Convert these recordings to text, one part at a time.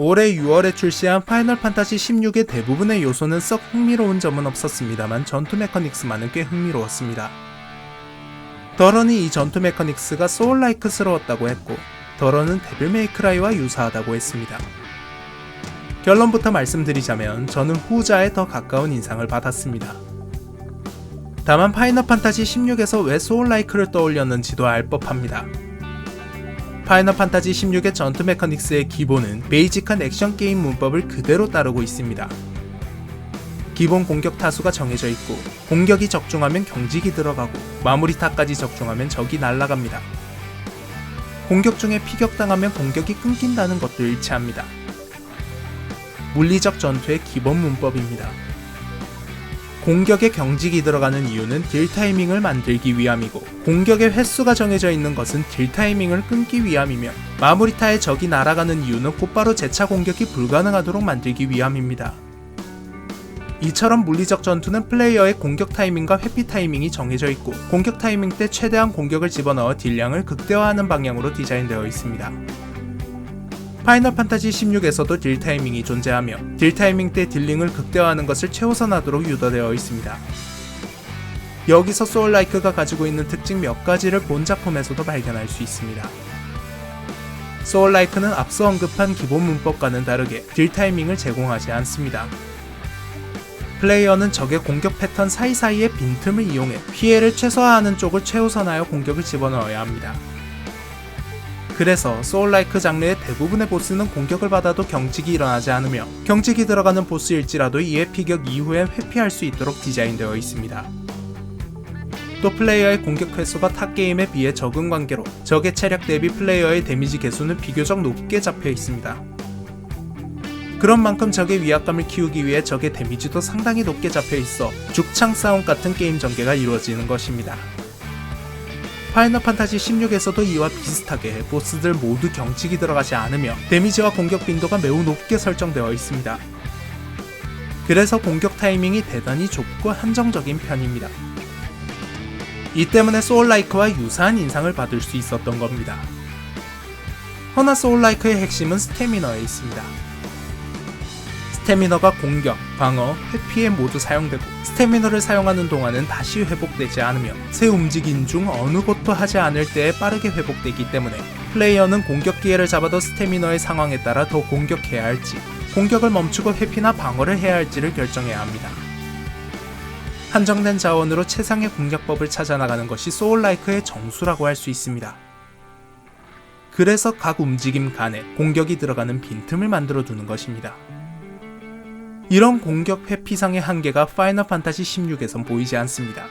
올해 6월에 출시한 파이널 판타지 16의 대부분의 요소는 썩 흥미로운 점은 없었습니다만 전투 메커닉스만은 꽤 흥미로웠습니다. 더런이 이 전투 메커닉스가 소울라이크스러웠다고 했고 더런은 데빌 메이크라이와 유사하다고 했습니다. 결론부터 말씀드리자면 저는 후자에 더 가까운 인상을 받았습니다. 다만 파이널 판타지 16에서 왜 소울라이크를 떠올렸는지도 알 법합니다. 파이널 판타지 16의 전투 메커닉스의 기본은 베이직한 액션 게임 문법을 그대로 따르고 있습니다. 기본 공격 타수가 정해져 있고 공격이 적중하면 경직이 들어가고 마무리 타까지 적중하면 적이 날아갑니다. 공격 중에 피격당하면 공격이 끊긴다는 것도 일치합니다. 물리적 전투의 기본 문법입니다. 공격에 경직이 들어가는 이유는 딜 타이밍을 만들기 위함이고 공격의 횟수가 정해져 있는 것은 딜 타이밍을 끊기 위함이며 마무리타에 적이 날아가는 이유는 곧바로 재차 공격이 불가능하도록 만들기 위함입니다. 이처럼 물리적 전투는 플레이어의 공격 타이밍과 회피 타이밍이 정해져 있고 공격 타이밍 때 최대한 공격을 집어넣어 딜량을 극대화하는 방향으로 디자인되어 있습니다. 파이널 판타지 16에서도 딜 타이밍이 존재하며 딜 타이밍 때 딜링을 극대화하는 것을 최우선하도록 유도되어 있습니다. 여기서 소울라이크가 가지고 있는 특징 몇 가지를 본 작품에서도 발견할 수 있습니다. 소울라이크는 앞서 언급한 기본 문법과는 다르게 딜 타이밍을 제공하지 않습니다. 플레이어는 적의 공격 패턴 사이사이의 빈틈을 이용해 피해를 최소화하는 쪽을 최우선하여 공격을 집어넣어야 합니다. 그래서 소울라이크 장르의 대부분의 보스는 공격을 받아도 경직이 일어나지 않으며 경직이 들어가는 보스일지라도 이에 피격 이후에 회피할 수 있도록 디자인되어 있습니다. 또 플레이어의 공격 횟수가 타 게임에 비해 적은 관계로 적의 체력 대비 플레이어의 데미지 개수는 비교적 높게 잡혀 있습니다. 그런 만큼 적의 위압감을 키우기 위해 적의 데미지도 상당히 높게 잡혀 있어 죽창 싸움 같은 게임 전개가 이루어지는 것입니다. 파이널 판타지 16에서도 이와 비슷하게 보스들 모두 경직이 들어가지 않으며 데미지와 공격 빈도가 매우 높게 설정되어 있습니다. 그래서 공격 타이밍이 대단히 좁고 한정적인 편입니다. 이 때문에 소울라이크와 유사한 인상을 받을 수 있었던 겁니다. 허나 소울라이크의 핵심은 스태미너에 있습니다. 스태미너가 공격, 방어, 회피에 모두 사용되고 스태미너를 사용하는 동안은 다시 회복되지 않으며 새 움직임 중 어느 것도 하지 않을 때에 빠르게 회복되기 때문에 플레이어는 공격 기회를 잡아도 스태미너의 상황에 따라 더 공격해야 할지 공격을 멈추고 회피나 방어를 해야 할지를 결정해야 합니다. 한정된 자원으로 최상의 공략법을 찾아나가는 것이 소울라이크의 정수라고 할 수 있습니다. 그래서 각 움직임 간에 공격이 들어가는 빈틈을 만들어 두는 것입니다. 이런 공격 회피상의 한계가 파이널 판타지 16에선 보이지 않습니다.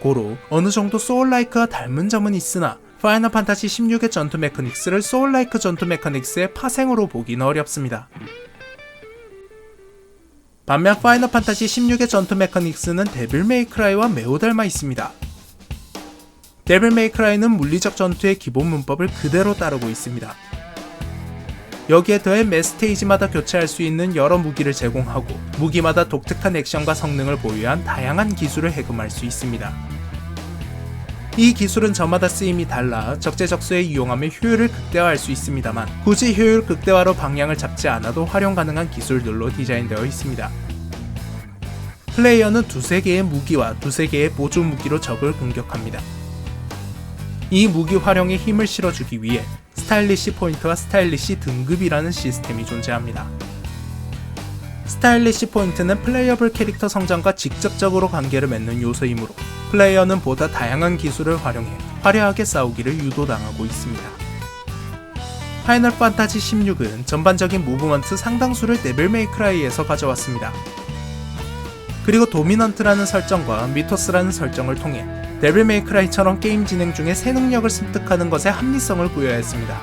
고로 어느 정도 소울라이크와 닮은 점은 있으나 파이널 판타지 16의 전투 메커닉스를 소울라이크 전투 메커닉스의 파생으로 보기는 어렵습니다. 반면 파이널 판타지 16의 전투 메커닉스는 데빌 메이크라이와 매우 닮아 있습니다. 데빌 메이크라이는 물리적 전투의 기본 문법을 그대로 따르고 있습니다. 여기에 더해 매 스테이지마다 교체할 수 있는 여러 무기를 제공하고 무기마다 독특한 액션과 성능을 보유한 다양한 기술을 해금할 수 있습니다. 이 기술은 저마다 쓰임이 달라 적재적소에 이용하며 효율을 극대화할 수 있습니다만 굳이 효율 극대화로 방향을 잡지 않아도 활용 가능한 기술들로 디자인되어 있습니다. 플레이어는 두세 개의 무기와 두세 개의 보조 무기로 적을 공격합니다. 이 무기 활용에 힘을 실어주기 위해 스타일리시 포인트와 스타일리시 등급이라는 시스템이 존재합니다. 스타일리시 포인트는 플레이어블 캐릭터 성장과 직접적으로 관계를 맺는 요소이므로 플레이어는 보다 다양한 기술을 활용해 화려하게 싸우기를 유도당하고 있습니다. 파이널 판타지 16은 전반적인 무브먼트 상당수를 데빌 메이크라이에서 가져왔습니다. 그리고 도미넌트라는 설정과 미토스라는 설정을 통해 데빌 메이크라이처럼 게임 진행 중에 새 능력을 습득하는 것에 합리성을 부여했습니다.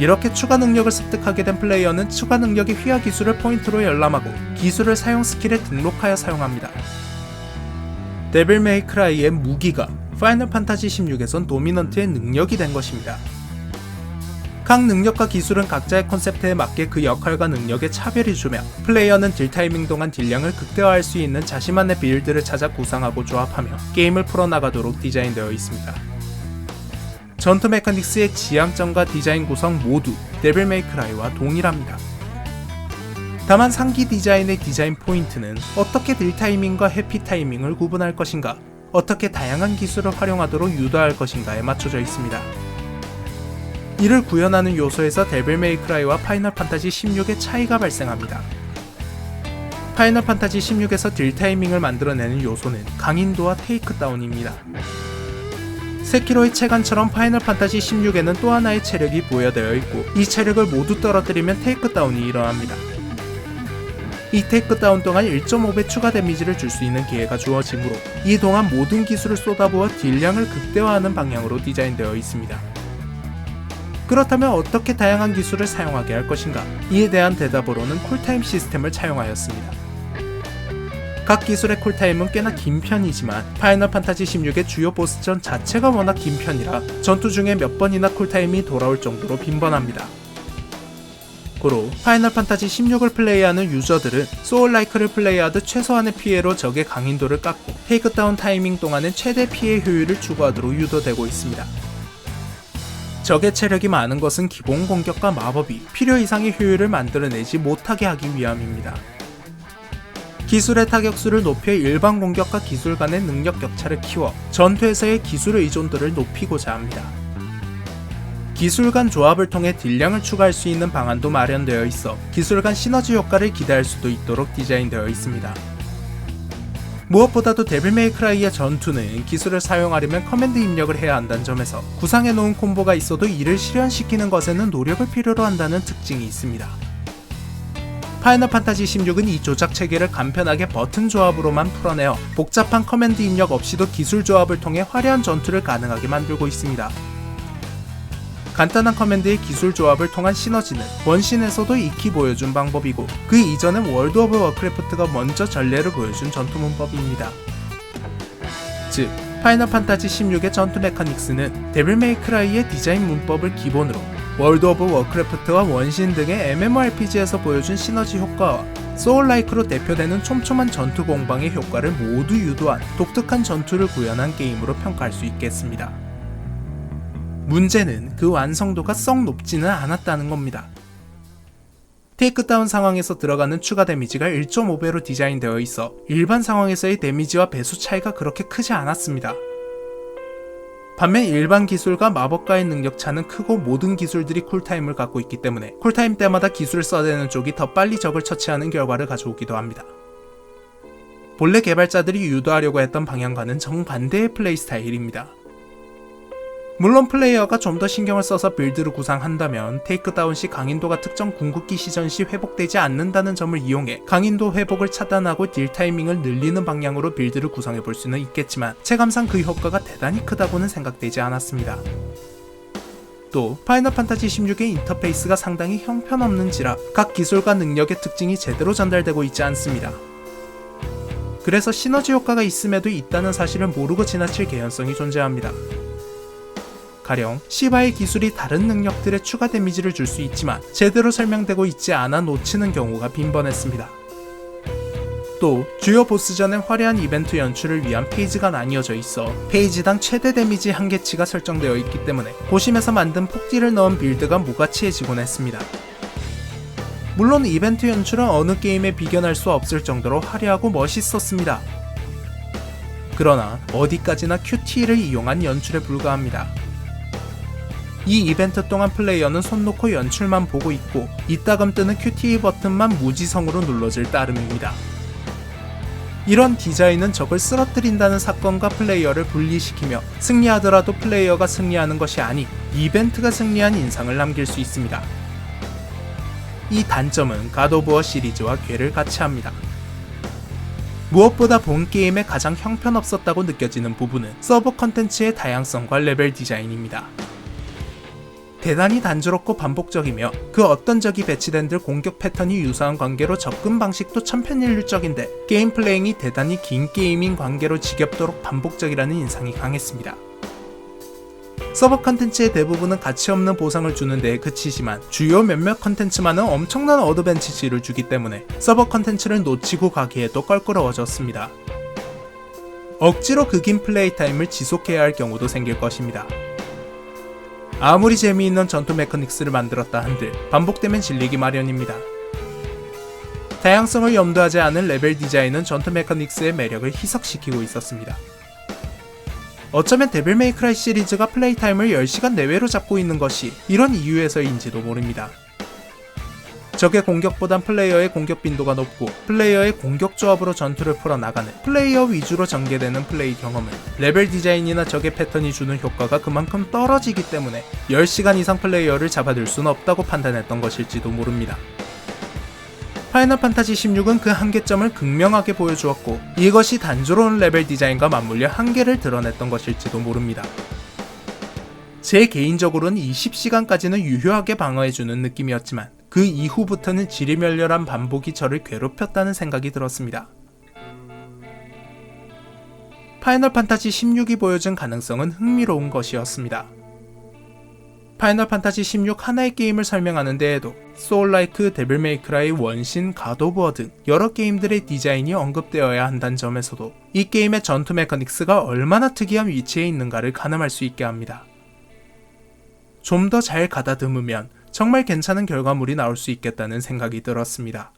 이렇게 추가 능력을 습득하게 된 플레이어는 추가 능력의 휘하 기술을 포인트로 열람하고 기술을 사용 스킬에 등록하여 사용합니다. 데빌 메이크라이의 무기가 파이널 판타지 16에선 도미넌트의 능력이 된 것입니다. 각 능력과 기술은 각자의 콘셉트에 맞게 그 역할과 능력에 차별이 주며 플레이어는 딜 타이밍 동안 딜량을 극대화할 수 있는 자신만의 빌드를 찾아 구상하고 조합하며 게임을 풀어나가도록 디자인되어 있습니다. 전투 메카닉스의 지향점과 디자인 구성 모두 데빌 메이크라이와 동일합니다. 다만 상기 디자인의 디자인 포인트는 어떻게 딜 타이밍과 해피 타이밍을 구분할 것인가, 어떻게 다양한 기술을 활용하도록 유도할 것인가에 맞춰져 있습니다. 이를 구현하는 요소에서 데빌 메이크라이와 파이널 판타지 16의 차이가 발생합니다. 파이널 판타지 16에서 딜 타이밍을 만들어내는 요소는 강인도와 테이크다운입니다. 세키로의 체간처럼 파이널 판타지 16에는 또 하나의 체력이 부여되어 있고 이 체력을 모두 떨어뜨리면 테이크다운이 일어납니다. 이 테이크다운 동안 1.5배 추가 데미지를 줄 수 있는 기회가 주어지므로 이 동안 모든 기술을 쏟아부어 딜량을 극대화하는 방향으로 디자인되어 있습니다. 그렇다면 어떻게 다양한 기술을 사용하게 할 것인가? 이에 대한 대답으로는 쿨타임 시스템을 차용하였습니다. 각 기술의 쿨타임은 꽤나 긴 편이지만 파이널 판타지 16의 주요 보스전 자체가 워낙 긴 편이라 전투 중에 몇 번이나 쿨타임이 돌아올 정도로 빈번합니다. 고로 파이널 판타지 16을 플레이하는 유저들은 소울라이크를 플레이하듯 최소한의 피해로 적의 강인도를 깎고 테이크다운 타이밍 동안은 최대 피해 효율을 추구하도록 유도되고 있습니다. 적의 체력이 많은 것은 기본 공격과 마법이 필요 이상의 효율을 만들어내지 못하게 하기 위함입니다. 기술의 타격수를 높여 일반 공격과 기술 간의 능력 격차를 키워 전투에서의 기술 의존도를 높이고자 합니다. 기술 간 조합을 통해 딜량을 추가할 수 있는 방안도 마련되어 있어 기술 간 시너지 효과를 기대할 수도 있도록 디자인되어 있습니다. 무엇보다도 데빌 메이크라이의 전투는 기술을 사용하려면 커맨드 입력을 해야 한다는 점에서 구상해 놓은 콤보가 있어도 이를 실현시키는 것에는 노력을 필요로 한다는 특징이 있습니다. 파이널 판타지 16은 이 조작 체계를 간편하게 버튼 조합으로만 풀어내어 복잡한 커맨드 입력 없이도 기술 조합을 통해 화려한 전투를 가능하게 만들고 있습니다. 간단한 커맨드의 기술 조합을 통한 시너지는 원신에서도 익히 보여준 방법이고 그 이전엔 월드 오브 워크래프트가 먼저 전례를 보여준 전투 문법입니다. 즉, 파이널 판타지 16의 전투 메카닉스는 데빌 메이크라이의 디자인 문법을 기본으로 월드 오브 워크래프트와 원신 등의 MMORPG에서 보여준 시너지 효과와 소울라이크로 대표되는 촘촘한 전투 공방의 효과를 모두 유도한 독특한 전투를 구현한 게임으로 평가할 수 있겠습니다. 문제는 그 완성도가 썩 높지는 않았다는 겁니다. 테이크다운 상황에서 들어가는 추가 데미지가 1.5배로 디자인되어 있어 일반 상황에서의 데미지와 배수 차이가 그렇게 크지 않았습니다. 반면 일반 기술과 마법가의 능력 차는 크고 모든 기술들이 쿨타임을 갖고 있기 때문에 쿨타임 때마다 기술을 써대는 쪽이 더 빨리 적을 처치하는 결과를 가져오기도 합니다. 본래 개발자들이 유도하려고 했던 방향과는 정반대의 플레이 스타일입니다. 물론 플레이어가 좀 더 신경을 써서 빌드를 구상한다면 테이크다운 시 강인도가 특정 궁극기 시전 시 회복되지 않는다는 점을 이용해 강인도 회복을 차단하고 딜 타이밍을 늘리는 방향으로 빌드를 구성해 볼 수는 있겠지만 체감상 그 효과가 대단히 크다고는 생각되지 않았습니다. 또 파이널 판타지 16의 인터페이스가 상당히 형편없는지라 각 기술과 능력의 특징이 제대로 전달되고 있지 않습니다. 그래서 시너지 효과가 있음에도 있다는 사실을 모르고 지나칠 개연성이 존재합니다. 가령 시바의 기술이 다른 능력들의 추가 데미지를 줄 수 있지만 제대로 설명되고 있지 않아 놓치는 경우가 빈번했습니다. 또 주요 보스전의 화려한 이벤트 연출을 위한 페이지가 나뉘어져 있어 페이지당 최대 데미지 한계치가 설정되어 있기 때문에 고심에서 만든 폭딜을 넣은 빌드가 무가치해지곤 했습니다. 물론 이벤트 연출은 어느 게임에 비견할 수 없을 정도로 화려하고 멋있었습니다. 그러나 어디까지나 QT를 이용한 연출에 불과합니다. 이 이벤트 동안 플레이어는 손 놓고 연출만 보고 있고 이따금 뜨는 QTE 버튼만 무지성으로 눌러질 따름입니다. 이런 디자인은 적을 쓰러뜨린다는 사건과 플레이어를 분리시키며 승리하더라도 플레이어가 승리하는 것이 아닌 이벤트가 승리한 인상을 남길 수 있습니다. 이 단점은 가도부어 시리즈와 괴를 같이 합니다. 무엇보다 본 게임에 가장 형편없었다고 느껴지는 부분은 서버 컨텐츠의 다양성과 레벨 디자인입니다. 대단히 단조롭고 반복적이며 그 어떤 적이 배치된 들 공격 패턴이 유사한 관계로 접근 방식도 천편일률적인데 게임 플레잉이 대단히 긴 게임인 관계로 지겹도록 반복적이라는 인상이 강했습니다. 서버 컨텐츠의 대부분은 가치 없는 보상을 주는 데에 그치지만 주요 몇몇 컨텐츠만은 엄청난 어드벤치지를 주기 때문에 서버 컨텐츠를 놓치고 가기에도 껄끄러워졌습니다. 억지로 그긴 플레이 타임을 지속해야 할 경우도 생길 것입니다. 아무리 재미있는 전투 메커닉스를 만들었다 한들 반복되면 질리기 마련입니다. 다양성을 염두하지 않은 레벨 디자인은 전투 메커닉스의 매력을 희석시키고 있었습니다. 어쩌면 데빌 메이크라이 시리즈가 플레이 타임을 10시간 내외로 잡고 있는 것이 이런 이유에서인지도 모릅니다. 적의 공격보단 플레이어의 공격 빈도가 높고 플레이어의 공격 조합으로 전투를 풀어나가는 플레이어 위주로 전개되는 플레이 경험은 레벨 디자인이나 적의 패턴이 주는 효과가 그만큼 떨어지기 때문에 10시간 이상 플레이어를 잡아둘 수는 없다고 판단했던 것일지도 모릅니다. 파이널 판타지 16은 그 한계점을 극명하게 보여주었고 이것이 단조로운 레벨 디자인과 맞물려 한계를 드러냈던 것일지도 모릅니다. 제 개인적으로는 20시간까지는 유효하게 방어해주는 느낌이었지만 그 이후부터는 지리멸렬한 반복이 저를 괴롭혔다는 생각이 들었습니다. 파이널 판타지 16이 보여준 가능성은 흥미로운 것이었습니다. 파이널 판타지 16 하나의 게임을 설명하는 데에도 소울라이크, 데빌 메이크라이, 원신, 갓오브워 등 여러 게임들의 디자인이 언급되어야 한다는 점에서도 이 게임의 전투 메커닉스가 얼마나 특이한 위치에 있는가를 가늠할 수 있게 합니다. 좀 더 잘 가다듬으면 정말 괜찮은 결과물이 나올 수 있겠다는 생각이 들었습니다.